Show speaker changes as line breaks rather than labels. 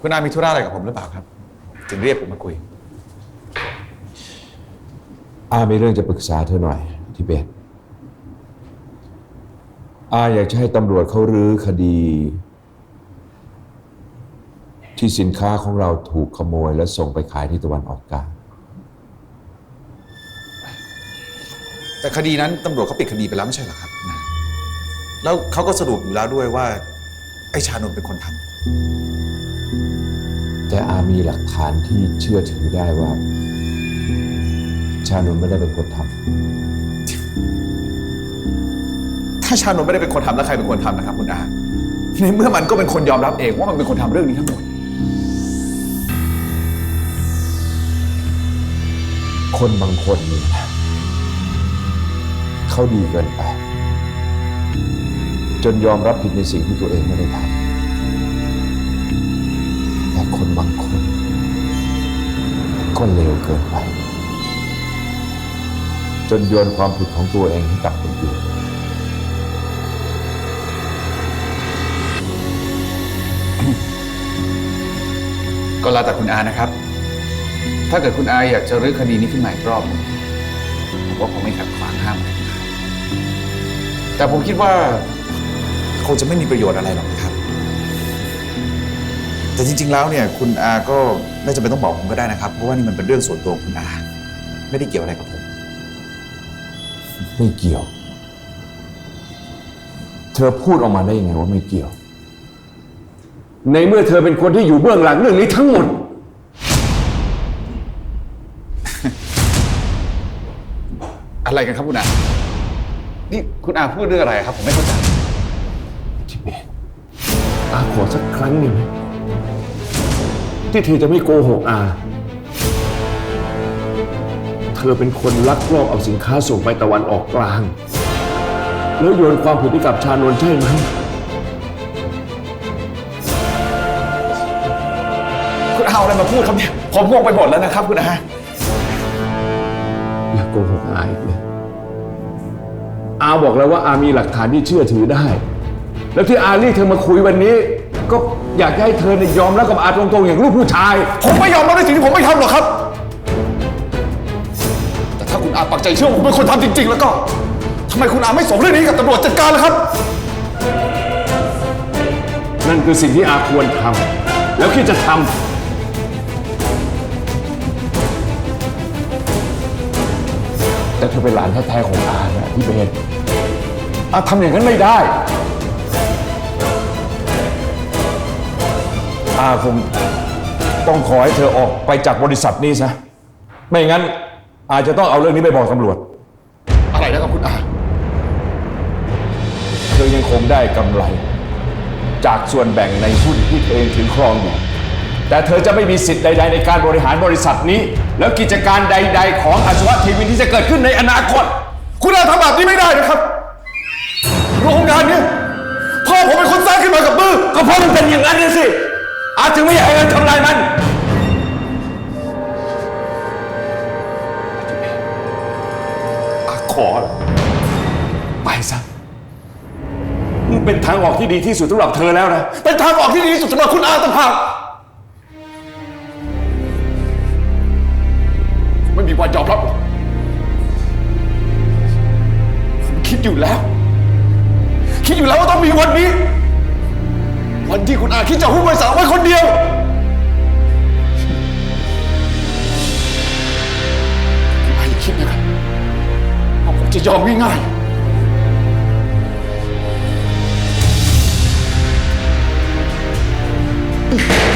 คุณอามีธุระอะไรกับผมหรือเปล่าครับ ถึงเรียกผมมาคุย
อามีเรื่องจะปรึกษาเธอหน่อยทิเบตอาอยากจะให้ตำรวจเขารื้อคดี ที่สินค้าของเราถูกขโมย และส่งไปขายที่ตะวันออกกลาง
แต่คดีนั้นตำรวจเขาปิดคดีไปแล้วไม่ใช่เหรอครับนะแล้วเขาก็สรุปอยู่แล้วด้วยว่า ไอ้ชานนท์เป็นคนทำ
แต่อามีหลักฐานที่เชื่อถือได้ว่า ชานนท์ไม่ได้เป็นคนท
ถ้าชานนท์ไม่ได้เป็นคนทำแล้วใครเป็นคนทำนะครับคุณอาในเมื่อมันก็เป็นคนยอมรับเองว่ามันเป็นคนทำเรื่องนี้ทั้งหมดำ
คนบางคนนี่นะเขาดีเกินไป จนยอมรับผิดในสิ่งที่ตัวเองไม่ได้ทำ ก็เลวเกินไป จนโยนความผิดของตัวเองให้กับคนอื่น
ก็แล้วแต่คุณอานะครับ ถ้าเกิดคุณอาอยากจะรื้อคดีนี้ขึ้นมาอีกรอบผมก็คงไม่ขัดขวางห้ามอะไรแต่ผมคิดว่า คงจะไม่มีประโยชน์อะไรหรอกนะครับ แต่จริง ๆ แล้วเนี่ยคุณอาก็ไม่จำเป็นต้องบอกผมก็ได้นะครับ เพราะว่านี่มันเป็นเรื่องส่วนตัวของคุณอา ไม่ได้เกี่ยวอะไรกับผม
ไม่เกี่ยว เธอพูดออกมาได้ยังไงว่าไม่เกี่ยว ในเมื่อเธอเป็นคนที่อยู่เบื้องหลังเรื่องนี้ทั้งหมด
อะไรกันครับคุณอา นี่คุณอาพูดเรื่องอะไรครับ ผมไม่เข้าใจ
ทิเบตอาขอสักครั้งหนึ่งนะ ที่เธอจะไม่โกหกอา เธอเป็นคนลักลอบเอาสินค้าส่งไปตะวันออกกลาง แล้วโยนความผิดให้กับชานนท์ใช่ไหม
คุณอาเอาอะไรมาพูดครับเนี่ย ผมงงไปหมดแล้วนะครับคุณอา
อย่าโกหกอาอีกเลยอาบอกแล้วว่าอามีหลักฐานที่เชื่อถือได้ แล้วที่อาเรียกเธอมาคุยวันนี้ ก็อยากจะให้เธอเนี่ยยอมรับกับอาตรงๆอย่างลูกผู้ชาย
ผมไม่ยอมรับในสิ่งที่ผมไม่ทำหรอกครับ แต่ถ้าคุณอาปักใจเชื่อว่าผมเป็นคนทำจริง ๆ แล้วก็ทำไมคุณอาไม่ส่งเรื่องนี้ให้กับตำรวจจัดการล่ะครับ
นั่นคือสิ่งที่อาควรทำแล้วคิดจะทำแต่เธอเป็นหลานแท้ๆของอานะพี่เบนอาทำอย่างนั้นไม่ได้ อาคงต้องขอให้เธอออกไปจากบริษัทนี้ซะ ไม่งั้น อาจจะต้องเอาเรื่องนี้ไปบอกตำรวจ
อะไรนะครับคุณอา
เธอยังคงได้กำไร จากส่วนแบ่งในหุ้นที่เธอเองถือครองอยู่ แต่เธอจะไม่มีสิทธิ์ใด ๆ ในการบริหารบริษัทนี้ แล้วกิจการใด ๆ ของอาชวะทีวินที่จะเกิดขึ้นในอนาคต
คุณอาทำแบบนี้ไม่ได้นะครับ โรงงานเนี้พ่อผมเป็นคนสร้างขึ้นมากับมือ
ก็เพราะมันเป็นอย่างนั้นนะสิ อาจึงไม่อยากให้เงินทำลายมัน
อาขอเหรอ
ไปซะมันเป็นทางออกที่ดีที่สุดสำหรับเธอแล้วนะ
เป็นทางออกที่ดีที่สุดสำหรับคุณอาต่างหากไม่มีวันยอมรับหรอกผมคิดอยู่แล้ว คิดอยู่แล้วว่าต้องมีวันนี้ วันที่คุณอาคิดจะหุ้นบริษัทเาไว้คนเดียว คุณอาคิดนะครับว่าผมจะยอมง่ายๆ